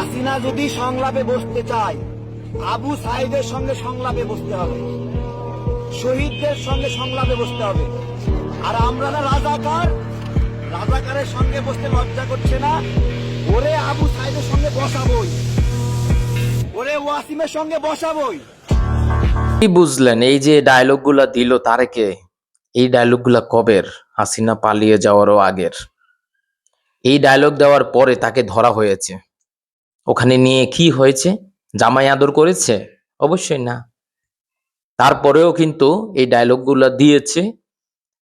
হাসিনা যদি সংলাপে বসতে চায়, আবু সাইদের সঙ্গে সংলাপে বসতে হবে। শহীদদের সঙ্গে সংলাপে বসতে হবে। আর আমরা না রাজাকার, রাজাকারের সঙ্গে বসতে লজ্জা করছে না। ওরে আবু সাইদের সঙ্গে বসাবই। ওরে ওয়াসিমের সঙ্গে বসাবই। কি বুঝলেন, এই যে ডায়লগগুলা দিল তারেকে, এই ডায়লগগুলা কবের? হাসিনা পালিয়ে যাওয়ারও আগের। এই ডায়লগ দেওয়ার পরে তাকে ধরা হয়েছে। ওখানে নিয়ে কি হয়েছে? জামাই আদর করেছে? অবশ্যই না। তারপরেও কিন্তু এই ডায়লগগুলা দিয়েছে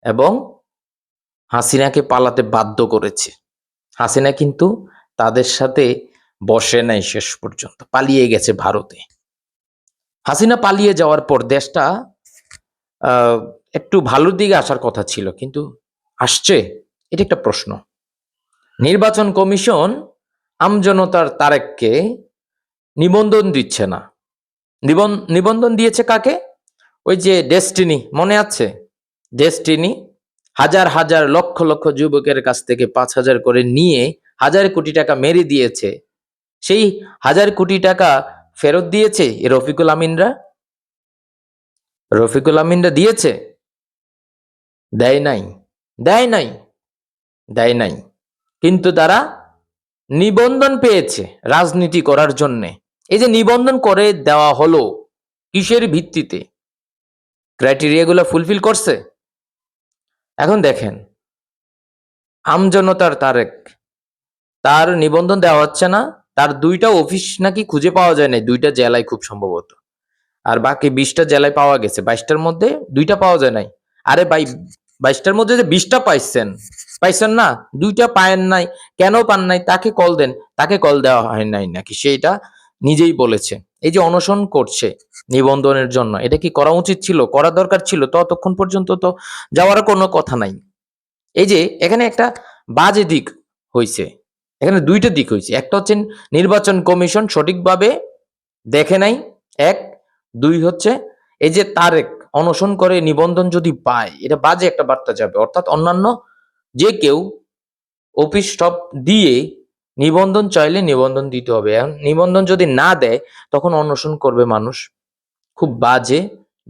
এবং হাসিনাকে পালাতে বাধ্য করেছে। হাসিনা কিন্তু তাদের সাথে বসে নাই শেষ পর্যন্ত, পালিয়ে গেছে ভারতে। হাসিনা পালিয়ে যাওয়ার পর দেশটা একটু ভালোর দিকে আসার কথা ছিল, কিন্তু আসছে, এটা একটা প্রশ্ন। নির্বাচন কমিশন আমজনতার তারেককে নিবন্ধন দিচ্ছে না। নিবন- নিবন্ধন দিয়েছে কাকে? ওই যে ডেস্টিনি, মনে আছে? ডেস্টিনি হাজার হাজার লক্ষ লক্ষ যুবকের কাছ থেকে পাঁচ হাজার করে নিয়ে হাজার কোটি টাকা মেরে দিয়েছে। সেই হাজার কোটি টাকা ফেরত দিয়েছে রফিকুল আমিনরা? রফিকুল আমিনরা দিয়েছে? দেয় নাই। দেয় নাই। দেয় নাই। কিন্তু তারা নিবন্ধন পেয়েছে রাজনীতি করার জন্যে। এই যে নিবন্ধন করে দেওয়া হলো, কিসের ভিত্তিতে? ক্রাইটেরিয়াগুলো ফুলফিল করছে? এখন দেখেন, আমজনতার তারেক, তার নিবন্ধন দেওয়া হচ্ছে না, তার দুইটা অফিস নাকি খুঁজে পাওয়া যায় না দুইটা জেলায় খুব সম্ভবত। আর বাকি বিশটা জেলায় পাওয়া গেছে, বাইশটার মধ্যে দুইটা পাওয়া যায় নাই। আরে ভাই বাইশটার মধ্যে যে বিশটা পাইছেন পাইছেন না? দুইটা পায়েন নাই। কেন পান নাই? তাকে কল দেন। তাকে কল দেওয়া হয় নাই নাকি? সেটা নিজেই বলেছে। এই যে অনশন করছে নিবন্ধনের জন্য, এটা কি করা উচিত ছিল? করা দরকার ছিল? ততক্ষণ পর্যন্ত তো যাওয়ার কোনো কথা নাই। এই যে এখানে একটা বাজে দিক হয়েছে এখানে দুইটা দিক হয়েছে একটা হচ্ছে নির্বাচন কমিশন সঠিকভাবে দেখে নাই। এক, দুই হচ্ছে এই যে তারেক অনশন করে, নিবন্ধন যদি পায়, এটা বাজে একটা বার্তা যাবে। অর্থাৎ অন্যান্য যে কেউ অফিস স্টপ দিয়ে নিবন্ধন চাইলে নিবন্ধন দিতে হবে। নিবন্ধন যদি না দেয়, তখন অনশন করবে মানুষ। খুব বাজে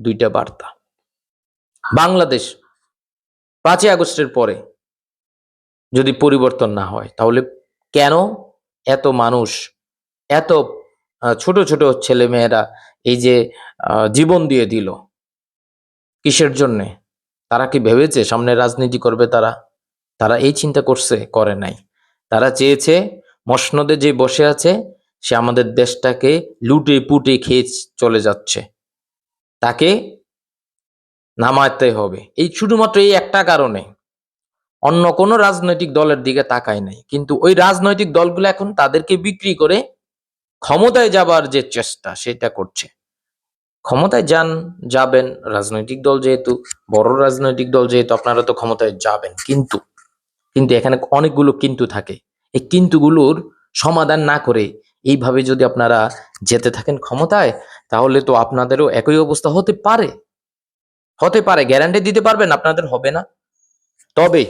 দুইটা বার্তা। বাংলাদেশ পাঁচই আগস্টের পরে যদি পরিবর্তন না হয়, তাহলে কেন এত মানুষ, এত ছোট ছোট ছেলে মেয়েরা এই যে জীবন দিয়ে দিল? কিসের জন্যে? তারা কি ভেবেছে সামনে রাজনীতি করবে তারা? তারা এই চিন্তা করছে, করে নাই। তারা চেয়েছে মসনদে যে বসে আছে, সে আমাদের দেশটাকে লুটে পুটে খেয়ে চলে যাচ্ছে। তাকে নামাতে হবে। এই শুধুমাত্র এই একটা কারণে। অন্য কোনো রাজনৈতিক দলের দিকে তাকায় নাই। কিন্তু ওই রাজনৈতিক দলগুলো এখন তাদেরকে বিক্রি করে ক্ষমতায় যাবার যে চেষ্টা, সেটা করছে। ক্ষমতায় যান, যাবেন, রাজনৈতিক দল যেহেতু, বড় রাজনৈতিক দল যেহেতু, আপনারা তো ক্ষমতায় যাবেন। কিন্তু কিন্তু এখানে অনেকগুলো কিন্তু থাকে। এই কিন্তুগুলোর সমাধান না করে এইভাবে যদি আপনারা যেতে থাকেন ক্ষমতায়, তাহলে তো আপনাদেরও একই অবস্থা হতে পারে। হতে পারে গ্যারান্টি দিতে পারবেন, আপনাদের হবে না। তবে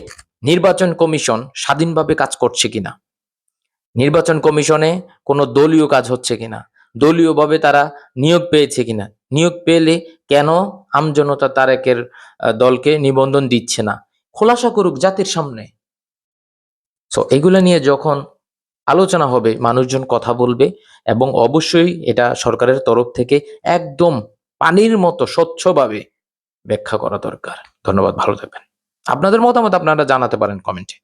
নির্বাচন কমিশন স্বাধীনভাবে কাজ করছে কিনা? নির্বাচন কমিশনে কোনো দলীয় কাজ হচ্ছে কিনা? দলীয়ভাবে তারা নিয়োগ পেয়েছে কিনা? নিয়োগ পেলে কেন আমজনতা তারেকের দলকে নিবন্ধন দিচ্ছে না? খোলাসা করুক জাতির সামনে। সো এগুলো নিয়ে যখন আলোচনা হবে, মানুষজন কথা বলবে এবং অবশ্যই এটা সরকারের তরফ থেকে একদম পানির মতো স্বচ্ছভাবে ব্যাখ্যা করা দরকার। ধন্যবাদ, ভালো থাকবেন। আপনাদের মতামত আপনারা জানাতে পারেন কমেন্টে।